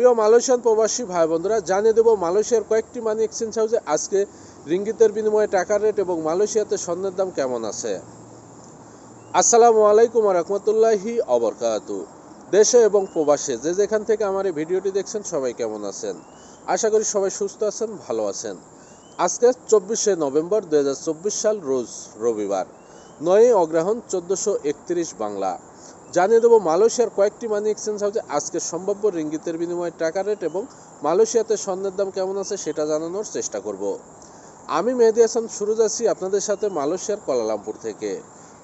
প্রিয় মালয়েশিয়ান প্রবাসী ভাই বন্ধুরা, জানিয়ে দেবো মালয়েশিয়ার কয়েকটি মানি এক্সচেঞ্জ হাউসে আজকে রিঙ্গিতের বিনিময়ে টাকার রেট এবং মালয়েশিয়াতে স্বর্ণের দাম কেমন আছে? আসসালামু আলাইকুম রহমতুল্লাহি অবরকাতু দেশে এবং প্রবাসে যে যেখান থেকে আমার এই ভিডিওটি দেখছেন সবাই কেমন আছেন? আশা করি সবাই সুস্থ আছেন, ভালো আছেন। আজকে চব্বিশে নভেম্বর দুই হাজার চব্বিশ সাল, রোজ রবিবার। নয়ই অগ্রহণ চোদ্দোশো বাংলা। জানিয়ে দেবো, মালয়েশিয়ার কয়েকটি মানি এক্সচেঞ্জ হাউসে আজকে সম্ভাব্য রিঙ্গিতের বিনিময়ে টাকা রেট এবং মালয়েশিয়াতে স্বর্ণের দাম কেমন আছে সেটা জানানোর চেষ্টা করব। আমি মেহেদি হাসান সুরজ আছি আপনাদের সাথে মালয়েশিয়ার কলালামপুর থেকে।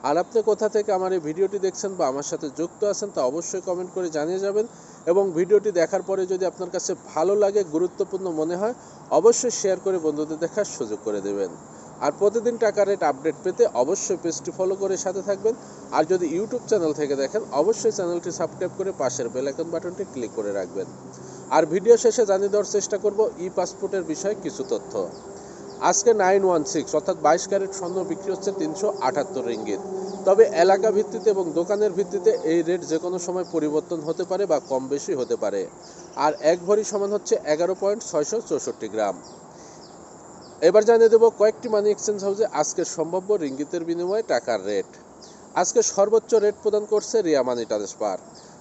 আর আপনি কোথা থেকে আমার এই ভিডিওটি দেখছেন বা আমার সাথে যুক্ত আছেন তা অবশ্যই কমেন্ট করে জানিয়ে যাবেন এবং ভিডিওটি দেখার পরে যদি আপনার কাছে ভালো লাগে, গুরুত্বপূর্ণ মনে হয়, অবশ্যই শেয়ার করে বন্ধুদের দেখার সুযোগ করে দেবেন। আর প্রতিদিন টাকা রেট আপডেট পেতে অবশ্যই পেজটি ফলো করে সাথে থাকবেন। আর যদি ইউটিউব চ্যানেল থেকে দেখেন, অবশ্যই চ্যানেলটি সাবস্ক্রাইব করে পাশের বেল আইকন বাটনটি ক্লিক করে রাখবেন। আর ভিডিও শেষে জানিয়ে দেওয়ার চেষ্টা করব ই পাসপোর্টের বিষয়ে কিছু তথ্য। আজকে নাইন ওয়ান সিক্স অর্থাৎ বাইশ ক্যারেট স্বর্ণ বিক্রি হচ্ছে তিনশো আটাত্তর রিঙ্গিত। তবে এলাকা ভিত্তিতে এবং দোকানের ভিত্তিতে এই রেট যে কোনো সময় পরিবর্তন হতে পারে বা কম বেশি হতে পারে। আর এক ভরি সমান হচ্ছে এগারো পয়েন্ট ছয়শো চৌষট্টি গ্রাম। এবার জানিয়ে দেবো কয়েকটি মানি এক্সচেঞ্জ হাউসে আজকের সম্ভাব্য রিঙ্গিতের বিনিময়ে টাকার রেট আজকে সর্বোচ্চ রেট প্রদান করছে রিয়া মানি ট্রান্সফার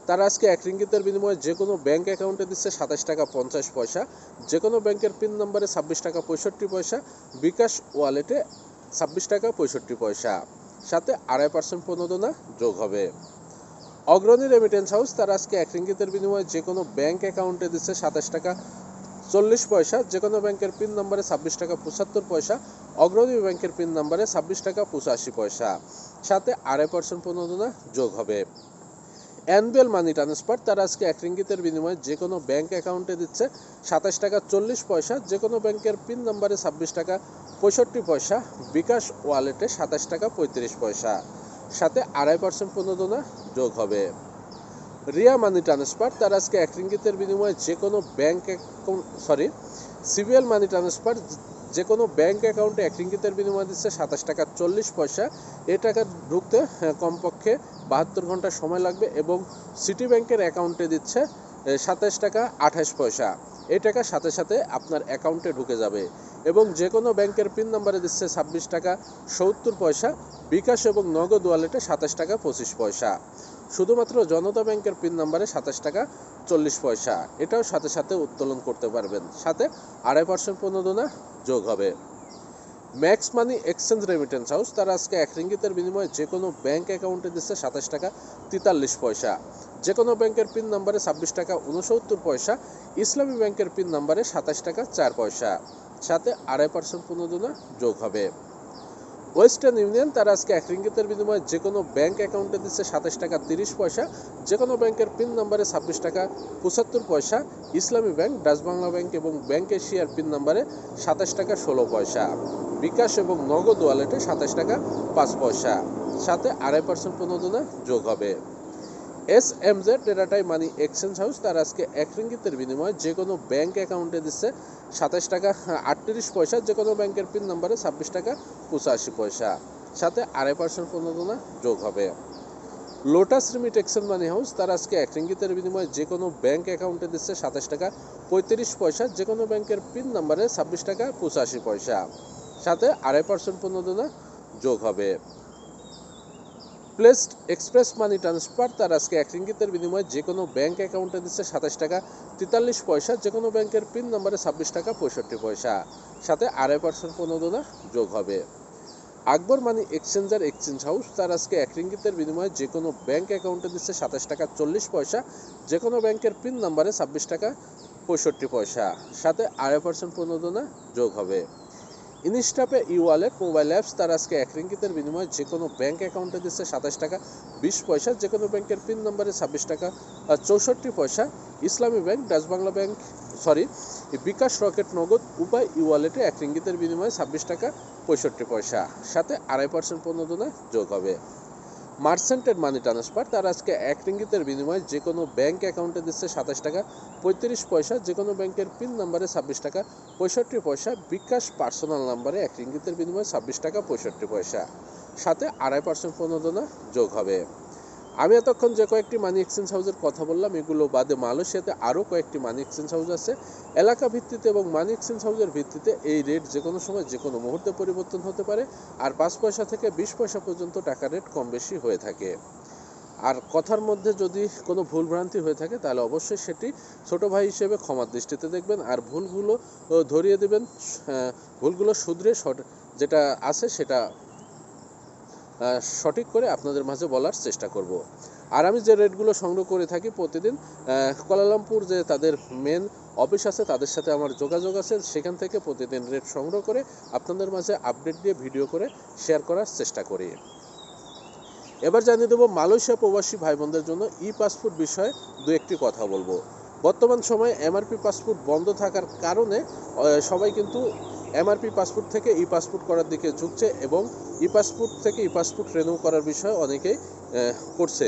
তারা আজকে এক রিঙ্গিতের বিনিময়ে যে কোনো ব্যাঙ্ক অ্যাকাউন্টে দিচ্ছে সাতাশ টাকা পঞ্চাশ পয়সা যে কোনো ব্যাংকের পিন নম্বরে ছাব্বিশ টাকা পঁয়ষট্টি পয়সা, বিকাশ ওয়ালেটে ছাব্বিশ টাকা পঁয়ষট্টি পয়সা। সাথে আড়াই পার্সেন্ট প্রণোদনা যোগ হবে। অগ্রণী রেমিটেন্স হাউস তারা আজকে এক রিঙ্গিতের বিনিময়ে যে কোনো ব্যাঙ্ক অ্যাকাউন্টে দিচ্ছে সাতাশ টাকা চল্লিশ পয়সা যে কোনো ব্যাংকের পিন নম্বরে ছাব্বিশ টাকা পঁচাত্তর পয়সা, অগ্রণী ব্যাংকের পিন নম্বরে ছাব্বিশ টাকা পঁচাশি পয়সা। সাথে আড়াই পার্সেন্ট প্রণোদনা যোগ হবে। অ্যানুয়াল মানি ট্রান্সফার তারা আজকে এক রিঙ্গিতের বিনিময়ে যে কোনো ব্যাংক অ্যাকাউন্টে দিচ্ছে সাতাশ টাকা চল্লিশ পয়সা যে কোনো ব্যাংকের পিন নম্বরে ছাব্বিশ টাকা পঁয়ষট্টি পয়সা, বিকাশ ওয়ালেটে সাতাশ টাকা পঁয়ত্রিশ পয়সা। সাথে আড়াই পার্সেন্ট প্রণোদনা যোগ হবে। রিয়া মানি ট্রান্সফার তার আজকে এক রিঙ্গিতের বিনিময়ে যে কোনো bank account sorry CBL money transfer যে কোনো ব্যাঙ্ক অ্যাকাউন্টে এক রিঙ্গিতের বিনিময়ে দিচ্ছে সাতাশ টাকা চল্লিশ পয়সা। এ টাকা ঢুকতে হ্যাঁ, কমপক্ষে বাহাত্তর ঘণ্টা সময় লাগবে এবং সিটি ব্যাংকের অ্যাকাউন্টে দিচ্ছে সাতাশ টাকা আঠাশ পয়সা। এই টাকা সাথে সাথে আপনার অ্যাকাউন্টে ঢুকে যাবে এবং যে কোনো ব্যাংকের পিন নম্বরে দিচ্ছে ছাব্বিশ টাকা সত্তর পয়সা বিকাশ এবং নগদ ওয়ালেটে সাতাশ টাকা পঁচিশ পয়সা। শুধুমাত্র জনতা ব্যাংকের পিন নাম্বারে সাতাশ টাকা চল্লিশ পয়সা। এটাও সাথে সাথে উত্তোলন করতে পারবেন। সাথে আড়াই পার্সেন্ট প্রণোদনা যোগ হবে। Max money exchange remittance house, তারা আজকে এক রিঙ্গিতের বিনিময়ে যে কোনো ব্যাংক অ্যাকাউন্টে দিচ্ছে সাতাশ টাকা তেতাল্লিশ পয়সা। যে কোনো ব্যাংকের পিন নাম্বারে ছাব্বিশ টাকা উনসত্তর পয়সা, ইসলামী ব্যাংকের পিন নাম্বারে সাতাশ টাকা চার পয়সা। সাথে আড়াই পার্সেন্ট প্রণোদনা যোগ হবে। ওয়েস্টার্ন ইউনিয়ন, তারা আজকে এক রিঙ্গিতের বিনিময়ে যে কোনো ব্যাঙ্ক অ্যাকাউন্টে দিচ্ছে সাতাশ টাকা তিরিশ পয়সা যে কোনো ব্যাংকের পিন নাম্বারে ছাব্বিশ টাকা পঁচাত্তর পয়সা, Islami bank, Dutch Bangla bank এবং ব্যাংক এশিয়ার পিন নাম্বারে সাতাশ টাকা ষোলো পয়সা, বিকাশ এবং নগদ ওয়ালেটে সাতাশ টাকা পাঁচ পয়সা। সাথে আড়াই পার্সেন্ট প্রণোদনা যোগ হবে। এস এম জেড ডেটাটাই মানি এক্সচেঞ্জ হাউস তার আজকে এক রিঙ্গিতের বিনিময়ে যে কোনো ব্যাংক অ্যাকাউন্টে দিচ্ছে সাতাশ টাকা, আটত্রিশ পয়সা যে কোনো ব্যাংকের পিন নম্বরে ছাব্বিশ টাকা, পঁচাশি পয়সা। সাথে আড়াই পার্সেন্ট প্রণোদনা যোগ হবে। Lotus remit exchange money house তার আজকে এক রিঙ্গিতের বিনিময়ে যে কোনো ব্যাংক অ্যাকাউন্টে দিচ্ছে সাতাশ টাকা, পঁয়ত্রিশ পয়সা যে কোনো ব্যাংকের পিন নম্বরে ছাব্বিশ টাকা, পঁচাশি পয়সা। সাথে আড়াই পার্সেন্ট প্রণোদনা যোগ হবে। প্লেসড এক্সপ্রেস মানি ট্রান্সফার তার আজকে এক রিঙ্গিতের বিনিময়ে যে কোনো ব্যাংক অ্যাকাউন্টে দিচ্ছে সাতাশ টাকা, তেতাল্লিশ পয়সা যে কোনো ব্যাংকের পিন নম্বরে ছাব্বিশ টাকা, পঁয়ষট্টি পয়সা। সাথে আড়াই পার্সেন্ট প্রণোদনা যোগ হবে। Akbar money exchanger exchange house তার আজকে এক রিঙ্গিতের বিনিময়ে যে কোনো ব্যাংক অ্যাকাউন্টে দিচ্ছে সাতাশ টাকা, চল্লিশ পয়সা যে কোনো ব্যাংকের পিন নম্বরে ছাব্বিশ টাকা, পঁয়ষট্টি পয়সা। সাথে আড়াই পার্সেন্ট প্রণোদনা যোগ হবে। Instapay e wallet mobile apps, তার আজকে এক রিঙ্গিতের বিনিময়ে যে কোনো ব্যাঙ্ক অ্যাকাউন্টে দিচ্ছে সাতাশ টাকা, বিশ পয়সা যে কোনো ব্যাংকের পিন নম্বরে ছাব্বিশ টাকা চৌষট্টি পয়সা Islami bank, Dutch Bangla bank, sorry, bKash Rocket Nagad, Upay ই ওয়ালেটে এক রিঙ্গিতের বিনিময়ে ছাব্বিশ টাকা, পঁয়ষট্টি পয়সা। সাথে আড়াই পার্সেন্ট পণ্য যোগ হবে। মার্সেন্টেড মানি ট্রান্সফার, তার আজকে এক রিঙ্গিতের বিনিময়ে যে কোনো ব্যাঙ্ক অ্যাকাউন্টে দিচ্ছে সাতাশ টাকা, পঁয়ত্রিশ পয়সা যে কোনো ব্যাংকের পিন নাম্বারে ছাব্বিশ টাকা, পঁয়ষট্টি পয়সা, বিকাশ পার্সোনাল নাম্বারে এক রিঙ্গিতের বিনিময়ে ছাব্বিশ টাকা, পঁয়ষট্টি পয়সা। সাথে আড়াই পার্সেন্ট প্রণোদনা যোগ হবে। আমি এতক্ষণ যে কয়েকটি মানি এক্সচেঞ্জ হাউসের কথা বললাম, এগুলো বাদে মালয়েশিয়াতে আরও কয়েকটি মানি এক্সচেঞ্জ হাউস আছে। এলাকা ভিত্তিতে এবং মানি এক্সচেঞ্জ হাউসের ভিত্তিতে এই রেট যে কোনো সময় যে কোনো মুহূর্তে পরিবর্তন হতে পারে, আর পাঁচ পয়সা থেকে বিশ পয়সা পর্যন্ত টাকা রেট কম বেশি হয়ে থাকে। আর কথার মধ্যে যদি কোনো ভুলভ্রান্তি হয়ে থাকে, তাহলে অবশ্যই সেটি ছোট ভাই হিসেবে ক্ষমার দৃষ্টিতে দেখবেন, আর ভুলগুলো ধরিয়ে দেবেন ভুলগুলো শুধরে যেটা আছে সেটা সঠিক করে আপনাদের মাঝে বলার চেষ্টা করব। আর আমি যে রেটগুলো সংগ্রহ করে থাকি প্রতিদিন আহ, যে তাদের মেন অফিস আছে তাদের সাথে আমার যোগাযোগ আছে সেখান থেকে প্রতিদিন রেট সংগ্রহ করে আপনাদের মাঝে আপডেট দিয়ে ভিডিও করে শেয়ার করার চেষ্টা করি। এবার জানিয়ে দেবো মালয়েশিয়া প্রবাসী ভাই বোনদের জন্য ই পাসপোর্ট বিষয়ে দু একটি কথা বলব। বর্তমান সময়ে এমআরপি পাসপোর্ট বন্ধ থাকার কারণে সবাই কিন্তু এমআরপি পাসপোর্ট থেকে ই পাসপোর্ট করার দিকে ঝুঁকছে এবং ই পাসপোর্ট থেকে ই পাসপোর্ট রিনিউ করার বিষয়ে অনেকেই করছে।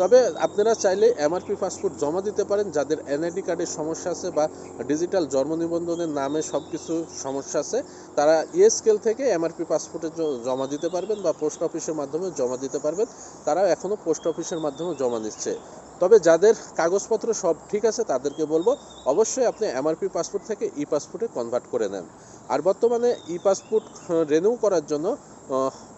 তবে আপনারা চাইলে এমআরপি পাসপোর্ট জমা দিতে পারেন যাদের এনআইডি কার্ডের সমস্যা আছে বা ডিজিটাল জন্ম নিবন্ধনের নামে সব কিছু সমস্যা আছে, তারা ইএসকেল থেকে এমআরপি পাসপোর্টে জমা দিতে পারবেন বা পোস্ট অফিসের মাধ্যমে জমা দিতে পারবেন। তারা এখনও পোস্ট অফিসের মাধ্যমে জমা নিচ্ছে। তবে যাদের কাগজপত্র সব ঠিক আছে তাদেরকে বলব, অবশ্যই আপনি এমআরপি পাসপোর্ট থেকে ই পাসপোর্টে কনভার্ট করে নেন। আর বর্তমানে ই পাসপোর্ট রেনিউ করার জন্য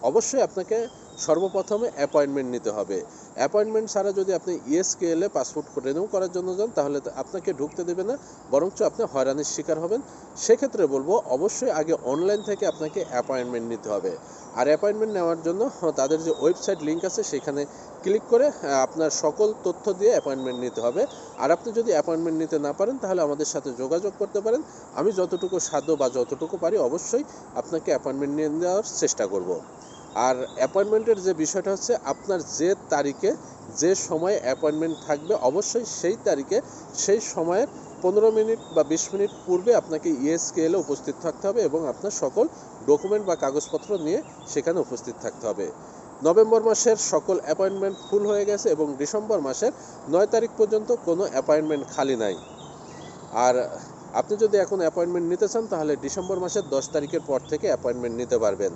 অবশ্যই আপনাকে সর্বপ্রথমে অ্যাপয়েন্টমেন্ট নিতে হবে। অ্যাপয়েন্টমেন্ট ছাড়া যদি আপনি ইএসকেএল পাসপোর্ট রিনিউ করার জন্য যান, তাহলে আপনাকে ঢুকতে দেবে না, বরঞ্চ আপনি হয়রানির শিকার হবেন। সেক্ষেত্রে বলব, অবশ্যই আগে অনলাইন থেকে আপনাকে অ্যাপয়েন্টমেন্ট নিতে হবে। আর অ্যাপয়েন্টমেন্ট নেওয়ার জন্য তাদের যে ওয়েবসাইট লিংক আছে, সেখানে ক্লিক করে আপনার সকল তথ্য দিয়ে অ্যাপয়েন্টমেন্ট নিতে হবে। আর আপনি যদি অ্যাপয়েন্টমেন্ট নিতে না পারেন, তাহলে আমাদের সাথে যোগাযোগ করতে পারেন। আমি যতটুকু সাধ্য বা যতটুকু পারি, অবশ্যই আপনাকে অ্যাপয়েন্টমেন্ট নিয়ে দেওয়ার চেষ্টা করব। আর অ্যাপয়েন্টমেন্টের যে বিষয়টা হচ্ছে আপনার যে তারিখে যে সময়ে অ্যাপয়েন্টমেন্ট থাকবে, অবশ্যই সেই তারিখে সেই সময়ের পনেরো মিনিট বা বিশ মিনিট পূর্বে আপনাকে ইএসকেএলে উপস্থিত থাকতে হবে এবং আপনার সকল ডকুমেন্ট বা কাগজপত্র নিয়ে সেখানে উপস্থিত থাকতে হবে। নভেম্বর মাসের সকল অ্যাপয়েন্টমেন্ট ফুল হয়ে গেছে এবং ডিসেম্বর মাসের নয় তারিখ পর্যন্ত কোনো অ্যাপয়েন্টমেন্ট খালি নাই। আর আপনি যদি এখন অ্যাপয়েন্টমেন্ট নিতে চান, তাহলে ডিসেম্বর মাসের দশ তারিখের পর থেকে অ্যাপয়েন্টমেন্ট নিতে পারবেন।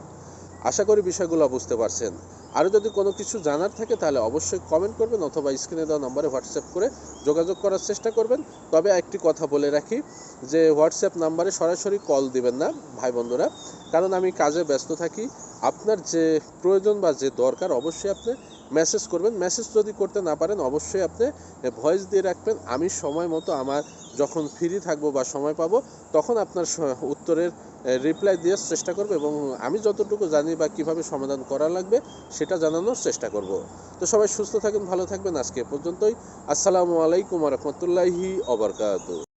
আশা করি বিষয়গুলো বুঝতে পারছেন। আরও যদি কোনো কিছু জানার থাকে তাহলে অবশ্যই কমেন্ট করবেন অথবা স্ক্রিনে দেওয়া নম্বরে হোয়াটসঅ্যাপ করে যোগাযোগ করার চেষ্টা করবেন। তবে একটি কথা বলে রাখি যে হোয়াটসঅ্যাপ নাম্বারে সরাসরি কল দিবেন না, ভাই বন্ধুরা। কারণ আমি কাজে ব্যস্ত থাকি। আপনার যে প্রয়োজন বা যে দরকার অবশ্যই আপনি মেসেজ করবেন। মেসেজ যদি করতে না পারেন অবশ্যই আপনি ভয়েস দিয়ে রাখবেন। আমি সময় মতো আমার যখন ফ্রি থাকব বা সময় পাবো, তখন আপনার উত্তরের রিপ্লাই দেওয়ার চেষ্টা করব এবং আমি যতটুকু জানি বা কীভাবে সমাধান করা লাগবে, সেটা জানানোর চেষ্টা করব। তো সবাই সুস্থ থাকেন, ভালো থাকবেন আজকে পর্যন্তই। আসসালামু আলাইকুম রহমতুল্লাহি অবরকাত